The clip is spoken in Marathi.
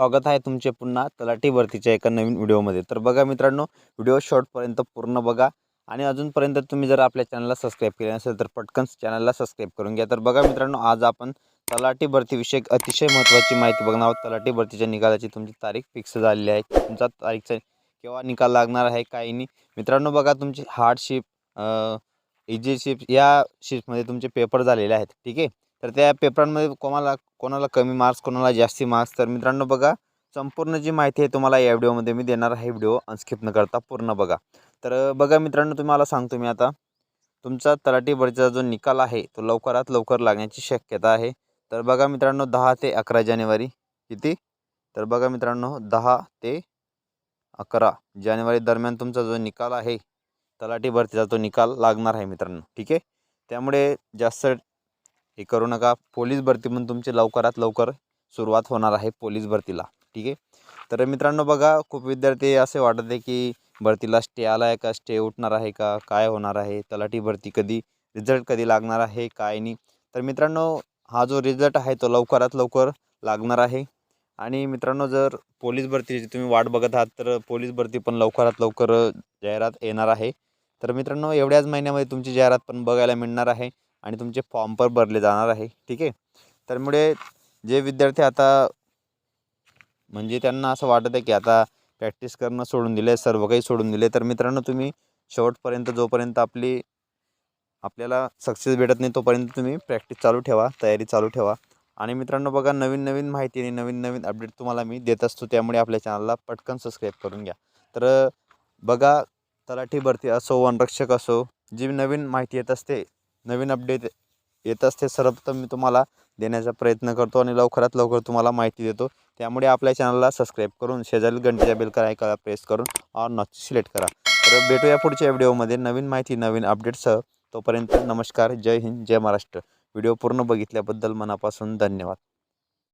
स्वागत आहे तुमचे पुन्हा तलाठी भरतीच्या एका नवीन व्हिडिओमध्ये. तर बघा मित्रांनो व्हिडिओ शॉर्टपर्यंत पूर्ण बघा आणि अजूनपर्यंत तुम्ही जर आपल्या चॅनलला सबस्क्राईब केले नसेल तर पटकन चॅनलला सबस्क्राईब करून घ्या. तर बघा मित्रांनो आज आपण तलाठी भरतीविषयक अतिशय महत्त्वाची माहिती बघणार आहोत. तलाठी भरतीच्या निकालाची तुमची तारीख फिक्स झालेली आहे. तुमचा तारीखचा केव्हा निकाल लागणार आहे काही नाही. मित्रांनो बघा तुमची हार्डशिप इजी शिप या शिपमध्ये तुमचे पेपर झालेले आहेत. ठीक आहे? तर त्या पेपरांमध्ये कोणाला कोणाला कमी मार्क्स कोणाला जास्ती मार्क्स तर मित्रांनो बघा संपूर्ण जी माहिती आहे तुम्हाला या व्हिडिओमध्ये मी देणार आहे. व्हिडिओ अनस्किप न करता पूर्ण बघा. तर बघा मित्रांनो तुम्हाला सांगतो मी आता. तुमचा तलाठी भरतीचा जो निकाल आहे तो लवकरात लवकर लागण्याची शक्यता आहे. तर बघा मित्रांनो दहा ते अकरा जानेवारी किती? तर बघा मित्रांनो दहा ते अकरा जानेवारी दरम्यान तुमचा जो निकाल आहे तलाठी भरतीचा तो निकाल लागणार आहे मित्रांनो. ठीक आहे? त्यामुळे जास्त हे करू नका. पोलीस भरती पण तुमची लवकरात लवकर सुरुवात होणार आहे पोलीस भरतीला. ठीक आहे? तर मित्रांनो बघा खूप विद्यार्थी असे वाटत आहे की भरतीला स्टे आला आहे का? स्टे उठणार आहे का? काय होणार आहे? तलाठी भरती कधी? रिझल्ट कधी लागणार आहे? काय नाही? तर मित्रांनो हा जो रिझल्ट आहे तो लवकरात लवकर लागणार आहे. आणि मित्रांनो जर पोलीस भरतीची तुम्ही वाट बघत आहात तर पोलीस भरती पण लवकरात लवकर जाहिरात येणार आहे. तर मित्रांनो एवढ्याच महिन्यामध्ये तुमची जाहिरात पण बघायला मिळणार आहे. आणि तुमचे फॉर्म पण भरले जाणार आहे ठीक आहे? त्यामुळे जे विद्यार्थी आता म्हणजे त्यांना असं वाटत आहे की आता प्रॅक्टिस करणं सोडून दिले सर्व काही सोडून दिले तर मित्रांनो तुम्ही शेवटपर्यंत जोपर्यंत आपली आपल्याला सक्सेस भेटत नाही तोपर्यंत तुम्ही प्रॅक्टिस चालू ठेवा तयारी चालू ठेवा. आणि मित्रांनो बघा नवीन नवीन माहिती आणि नवीन नवीन अपडेट तुम्हाला मी देत असतो त्यामुळे आपल्या चॅनलला पटकन सबस्क्राईब करून घ्या. तर बघा तलाठी भरती असो वनरक्षक असो जी नवीन माहिती येत असते नवीन अपडेट येत असते सर्वप्रथम मी तुम्हाला देण्याचा प्रयत्न करतो आणि लवकरात लवकर तुम्हाला माहिती देतो. त्यामुळे आपल्या चॅनलला सबस्क्राईब करून शेजारील घंटेच्या बेलकर ऐकायला प्रेस करून ऑर नॉच सिलेक्ट करा. तर भेटूया पुढच्या व्हिडिओमध्ये नवीन माहिती नवीन अपडेटसह तोपर्यंत नमस्कार जय हिंद जय महाराष्ट्र. व्हिडिओ पूर्ण बघितल्याबद्दल मनापासून धन्यवाद.